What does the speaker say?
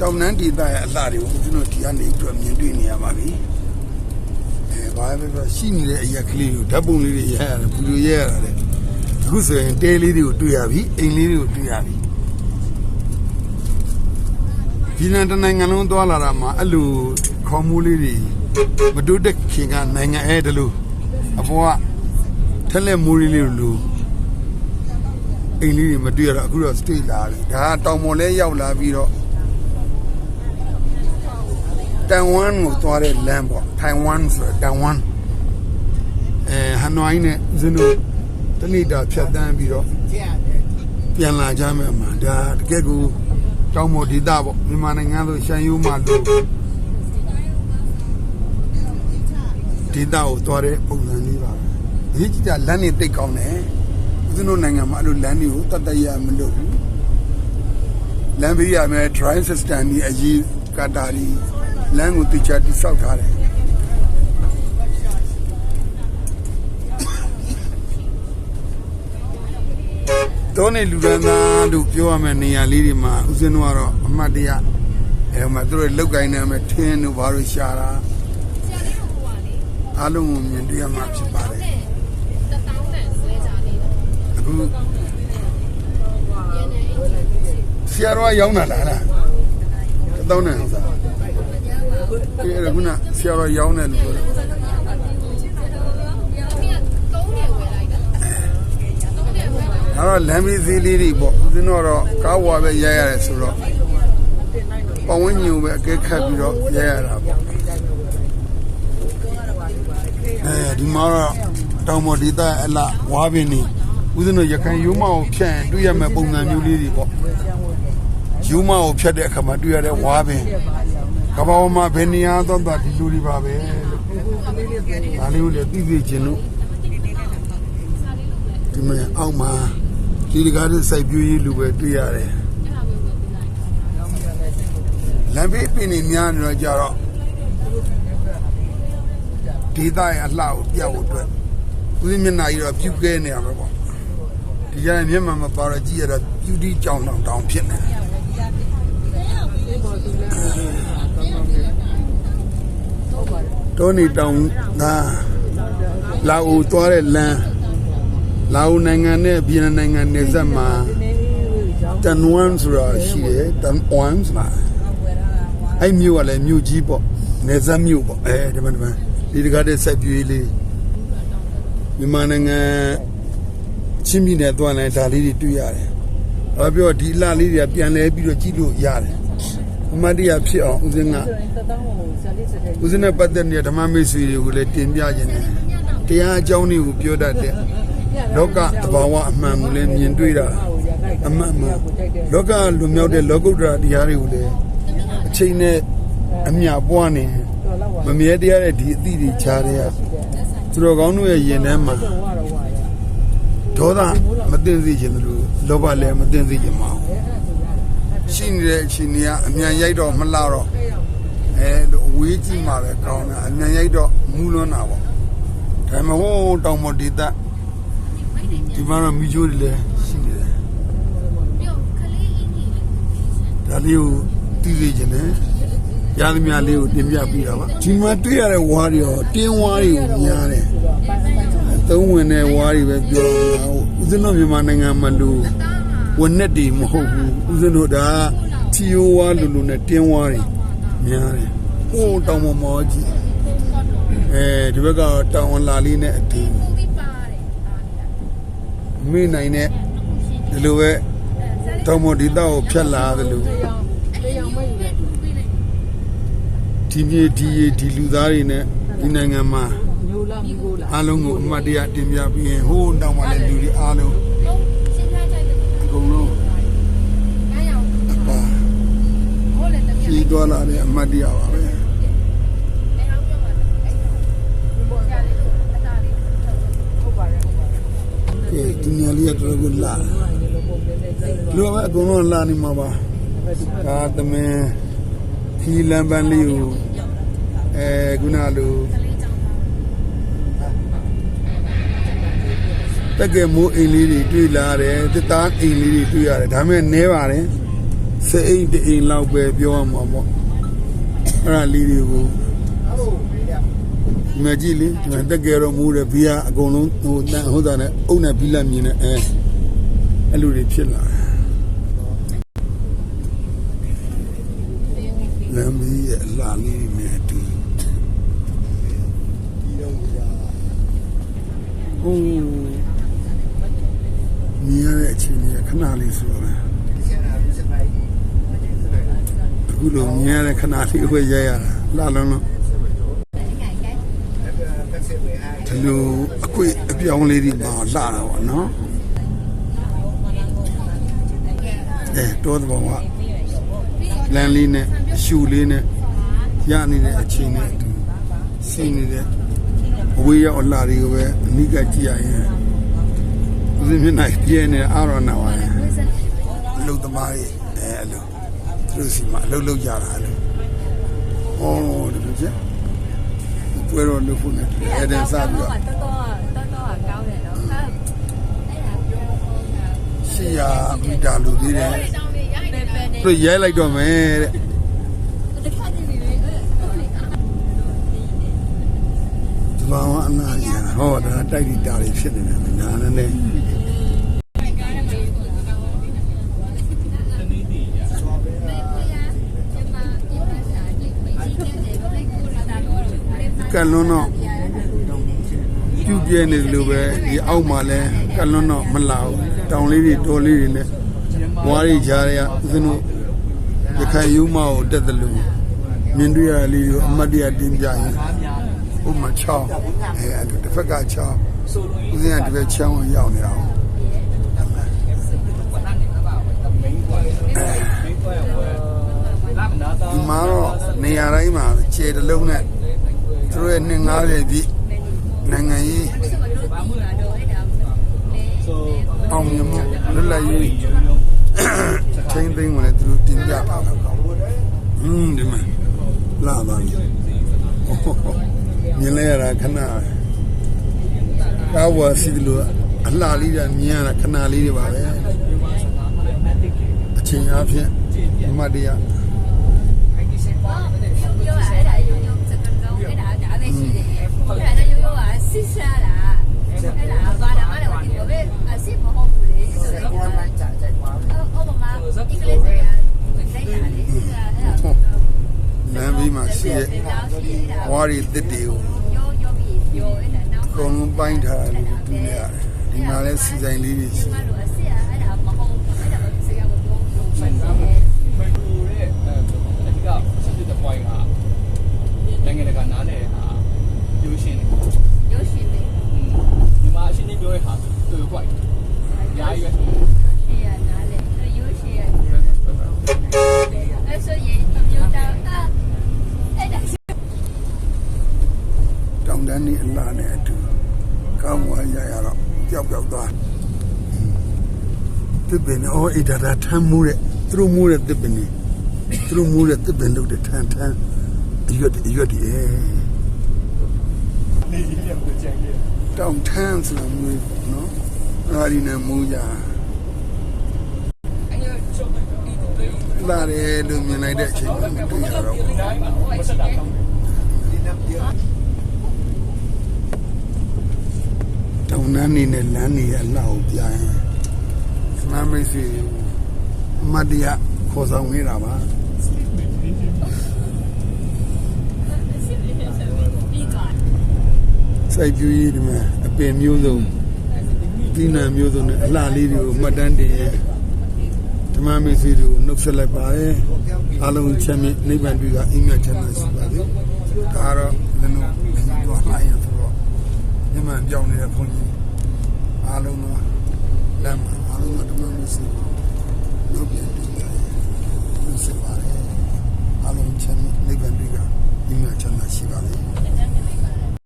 တောင်နန်းဒေသရဲ့အလှတွေကိုဦးဇင်းတို့ဒီကနေပြီးတော့မြင်တွေ့နေရပါပြီအဲဘာပဲပြောရှိနေတဲ့အရက်ကလေးကိုဓာတ်ပုံလေးတွေရရတယ်ဗီဒီယိုရရတာလေအခုဆိုရင်တဲလေးတွေကိုတွေ့ရပြီအိမ်လေးတွေကိုတွေ့ရပြီဒီနန်တနိုင်ငံလုံးသွားလာတာမှာအဲ့လိုခေါ်မိုးလေးတွေမတိုးတက်ခင်ကနိုင်ငံအဲတလို့အပေါ်ကထက်လက်မိုးလေးလေးလိုအိမ်လေးတွေမတွေ့ရတော့အခုတော့ straight လာပြီဒါကတောင်ပေါ်လဲရောက်လာပြီးတော့ တန်ဝမ်ကိုသွားတဲ့လမ်းပေါ့ထိုင်ဝမ်ဆိုတော့တန်ဝမ်အဲဟနွိုင်းနဲ့ဇင်းတို့တဏိတာဖြတ်တန်းပြီးတော့ပြန်လာကြမယ်မှာဒါတကယ်ကိုတောင်ပေါ်ဒေသပေါ့မြန်မာနိုင်ငံဆိုရှမ်းရိုးမှလို့ဒေသကိုသွားတဲ့ပုံစံလေးပါပဲအရေးကြီးတာလမ်းတွေတိတ်ကောင်းတယ်ဦးဇင်းတို့နိုင်ငံမှာအဲ့လိုလမ်းတွေကိုတတ်တရမလို့ဘူးလမ်းဘေးရမယ် drive system ကြီးအရေးကတာကြီး လမ်းကိုတိကျတိဆောက်ထားတယ်တောနေလူရန်သားလို့ပြောရမယ့်နေရာလေးတွေမှာဦးဇင်းတို့ကတော့အမှတ်တရအဲမှာသူတို့လောက်ကိုင်းနေမယ်ထင်းတို့ဘာလို့ရှာတာအားလုံးကိုမြင်တွေ့ရမှာဖြစ်ပါတယ်အခုဆရာတော်ကရောင်းတာလားလားတောင်းတယ်ဥစား ဒီရကုနာဆရာတော်ရောင်းတယ်လို့ပြောတယ်အဲ့တော့လမ်းမစည်းလေးတွေပေါ့ဦးဇင်းတို့ကတော့ကားဝါပဲရရတယ်ဆိုတော့ပဝန်းညိုပဲအကဲခတ်ပြီးတော့ရရတာပေါ့အဲဒီမှာတော့တောင်ပေါ်ဒေသအလားဝါပင်နေဦးဇင်းတို့ရခိုင်ရိုးမအောင်ဖြန့်တွေ့ရမယ့်ပုံစံမျိုးလေးတွေပေါ့ရိုးမအောင်ဖြတ်တဲ့အခါမှာတွေ့ရတဲ့ဝါပင် ကဘာပေါ်မှာဘယ်နေရာတော့တော့ဒီလူတွေပါပဲလို့ဒါလေးကိုလည်းသိသိချင်းလို့ဒီမှာအောက်မှာဒီတကားတဲ့စိုက်ပျိုးရေးလူပဲတွေ့ရတယ်လမ်းဘေးပင်နေများနေတော့ကြတော့ဒေသရဲ့အလှကိုပြတ်ဖို့အတွက်ဦးဇင်းမျက်နှာကြီးတော့ပြုတ်ကဲနေရမှာပေါ့ဒီကြရင်မျက်မှန်မပါတော့ကြည့်ရတော့ပြူတီကြောင်တောင်တောင်ဖြစ်နေတယ် တောနေတောင်သာလာအိုသွားတဲ့လမ်းလာအိုနိုင်ငံနဲ့ဗီယက်နမ်နိုင်ငံနယ်စပ်မှာတန်ဝမ်ဆိုတာရှိတယ်တန်ဝမ်ဆိုတာအဲ့မြို့ကလည်းမြို့ကြီးပေါ့နယ်စပ်မြို့ပေါ့အဲဒီမှာဒီမှာဒီတကားတဲ့စိုက်ပြွေးလေးမြန်မာနိုင်ငံချင်းပြည်နယ်သွားလိုက်ဒါလေးတွေတွေ့ရတယ်။ဘာပြောဒီအလှလေးတွေကပြန်လဲပြီးတော့ကြည့်လို့ရတယ်။ အမတ်တရားဖြစ်အောင်ဦးစင်းကဦးစင်းနဲ့ပတ်သက်နေတဲ့ဓမ္မမိတ်ဆွေတွေကိုလည်းတင်ပြခြင်းတယ်။တရားအကြောင်းတွေကိုပြောတတ်တဲ့လောကသဘာဝအမှန်ကိုလည်းမြင်တွေ့တာအမှန်မှန်လောကလူမြောက်တဲ့လောကုတ္တရာတရားတွေကိုလည်းအချိန်နဲ့အမြပွားနေမမြဲတရားတဲ့ဒီအသည့်တွေခြားတဲ့သူတော်ကောင်းတို့ရဲ့ယင်ထဲမှာဒေါသမတင်စေခြင်းလို့လောဘလည်းမတင်စေခြင်းမအောင် ရှိနေတဲ့အချိန်ကြီးကအမြန်ရိုက်တော့မလှတော့အဲလိုအဝေးကြီးမှာပဲကောင်းတာအမြန်ရိုက်တော့မူးလွန်းတာပေါ့ဒါမှမဟုတ်တောင်မဒေသဒီမှာတော့မိချိုးတွေလည်းရှိနေတယ်ဒါလေးကိုသိစေခြင်းနဲ့ရသမျှလေးကိုတင်ပြပြီးတာပါဒီမှာတွေ့ရတဲ့ဝါးတွေရောတင်းဝါးတွေကိုများတယ်သုံးဝင်တဲ့ဝါးတွေပဲပြောတာဦးဇင်းတို့မြန်မာနိုင်ငံမှာလို့ ဝန်နဲ့တွေမဟုတ်ဘူးဦးဇင်းတို့ဒါချီယိုဝါလူလူနဲ့တင်းဝါးတွေများတယ်ဟိုးတောင်မမောကြီးအဲဒီဘက်ကတောင်လာလေးနဲ့အတူမိနိုင်တဲ့ဒီလိုပဲတောင်မဒေသကိုဖြတ်လာတယ်လို့ဒီမြေဒီရေဒီလူသားတွေနဲ့ဒီနိုင်ငံမှာမျိုးလားမိကိုလားအားလုံးကိုအမှတ်တရတင်ပြပြီးရင်ဟိုးတောင်မှလည်းလူတွေအားလုံးအကုန်လုံးအပါကြီး သွားလာတဲ့အမှတ်တရပါပဲကဲဒီနေရာလေးကတော့ကိုလာလူကအကုန်လုံးလာနေမှာပါဒါသမင်ခီလမ်းပန်းလေးကိုအဲခုနလိုတက်ကဲမိုးအိမ်လေးတွေတွေ့လာတယ်တစ်သားအိမ်လေးတွေတွေ့ရတယ်ဒါပေမဲ့နဲပါတယ် စေအိမ်တအိမ်လောက်ပဲပြောရမှာပေါ့အဲ့ဒါလေးတွေကိုဒီမကြည့်လေဒီမှာတက်ကြတော့မူးတယ်ဘီယာအကုန်လုံးဟိုတန်ဟိုတာနဲ့အုံနဲ့ဘီလာမြင်နေအဲအဲ့လိုတွေဖြစ်လာတယ်လမ်းမီးရဲ့အလားလေးတွေနဲ့အတူဟိုမြင်ရတဲ့အချိန်ကြီးခဏလေးဆိုတော့ အခုလိုမြင်ရတဲ့ခဏလေးဝယ်ရရတာလာလုံးလုံးဒီလိုအကွေအပြောင်းလေးတွေမှာလာတာပေါ့နော်အဲတော့တော့ကလမ်းလေးနဲ့ရှူလေးနဲ့ရနေတဲ့အချိန်နဲ့အတူစီးနေတဲ့အဝေးရောက်အလားတွေကိုပဲအနိကကြည့်ရရင်ဦးဇင်းမျက်နှာပြည့်နေအာရနာပါလေအလုတ်သမားကြီးအဲအလုတ် သူစီမှာအလုပ်လုပ်ကြတာလေ။အော်ဒီလိုကျ။ပွဲတော်လုပ်ဖို့နဲ့အဲ့ဒါစပြီးတော့တော်တော်တော်တော်ကောင်းတယ်နော်။ရှိရမီတာလူသေးတယ်။သူရိုက်လိုက်တော့မယ်တဲ့။ဘာဝအနာရဟောဒါတိုက်တာတွေဖြစ်နေတယ်ညာနဲ့ နဲ့ကလွန်းတော့ပြုတ်ပြဲနေတယ်လို့ပဲဒီအောက်မှာလဲကလွန်းတော့မလာဘူးတောင်လေးတွေတော်လေးတွေနဲ့ဝါးရီကြားတွေကဦးဇင်းတို့ရခိုင်ယူမကိုတက်တယ်လို့မြင်တွေ့ရလေးကိုအမတ်တရတင်ပြရင်ဥမာချောင်းအဲအဲ့ဒါတစ်ဖက်ကချောင်းဦးဇင်းကတစ်ဖက်ချောင်းကိုရောက်နေတာဟုတ်ဒီမှာတော့နေရာတိုင်းမှာခြေတစ်လုံးနဲ့ သူတို့ရဲ့နှစ်90ပြည့်နိုင်ငံရေးအောင်မြင်မှုလွတ်လပ်ရေးချင်းသိမ်းဝင်သူတို့တင်ပြထားတာပေါ့ဟွန်းဒီမှာလာပါပြီမြင်လဲရတာခဏကားဝါစီလို့အလှလေးကမြင်ရတာခဏလေးတွေပါပဲအချိန်အားဖြင့်အမတ်တရား ဟုတ်တယ်ရိုးရိုးကစစ်ဆာလားအဲ့လားဘာသာမလဲဘာပဲအစစ်မဟုတ်ဘူးလေဆိုတော့ဘာမှကြာကြာပါဘူးဟုတ်ပါမှာအင်္ဂလိပ်စကားလိုက်တာလေစစ်ဆာအဲ့ဒါနမ်းပြီးမှရှိရဲ့ဝါရီတစ်တွေကိုရောရောပြီးရောအဲ့ဒါနောက်ကုန်းပိုင်းထားလို့ပြနေရတယ်ဒီမှာလဲစီဆိုင်လေးတွေရှိတယ်နိုင်ငံတကာနားလည် ဟာရိုးရှင်းတယ်ဒီမှာအရှင်းလေးပြောရဟာတွေ့ point ညာရွယ်တောင်တန်းကြီးအလားနဲ့အတူကောင်းဝါရရတော့ပျောက်ပျောက်သွားတစ်ပင်အော်ဣဒါဒါထမ်းမှုတဲ့သူတို့မှုတဲ့တစ်ပင်ကြီးသူတို့မှုတဲ့တစ်ပင်လို့တဲ့ထမ်းထမ်းအရွက်တွေအရွက်တွေအဲ နေရပြကြံခဲ့တောင်ထမ်းဆိုလို့မျိုးပေါ့နော်အာဒီနဲ့မူကြလာတယ်လို့မြင်လိုက်တဲ့အချိန်မှာတွေ့ရတော့တိုင်းမှာမဆက်တာကောင်းတယ်တောင်တန်းနေနဲ့လမ်းနေရအလောက်ပြရင်စမမိတ်ဆွေအမတ်တရခေါ်ဆောင်နေတာပါ စိုက်ပြူကြီးဒီမှာအပင်မျိုးစုံဒီနာမျိုးစုံနဲ့အလှလေးတွေကိုမှတ်တမ်းတင်ရင်ဓမ္မမိတ်ဆွေတို့နှုတ်ဆက်လိုက်ပါရဲ့အားလုံးချမ်းမြေ့နိဗ္ဗာန်တွေ့ကအင်းမြတ်ချမ်းသာရှိပါစေဒါကတော့လည်းတော့တော့လာရင်ဆိုတော့ဒီမှာကြောင်းနေတဲ့ခွန်ကြီးအားလုံးတော့လမ်းမှာအားလုံးတော့ဓမ္မမိတ်ဆွေတို့ပြန်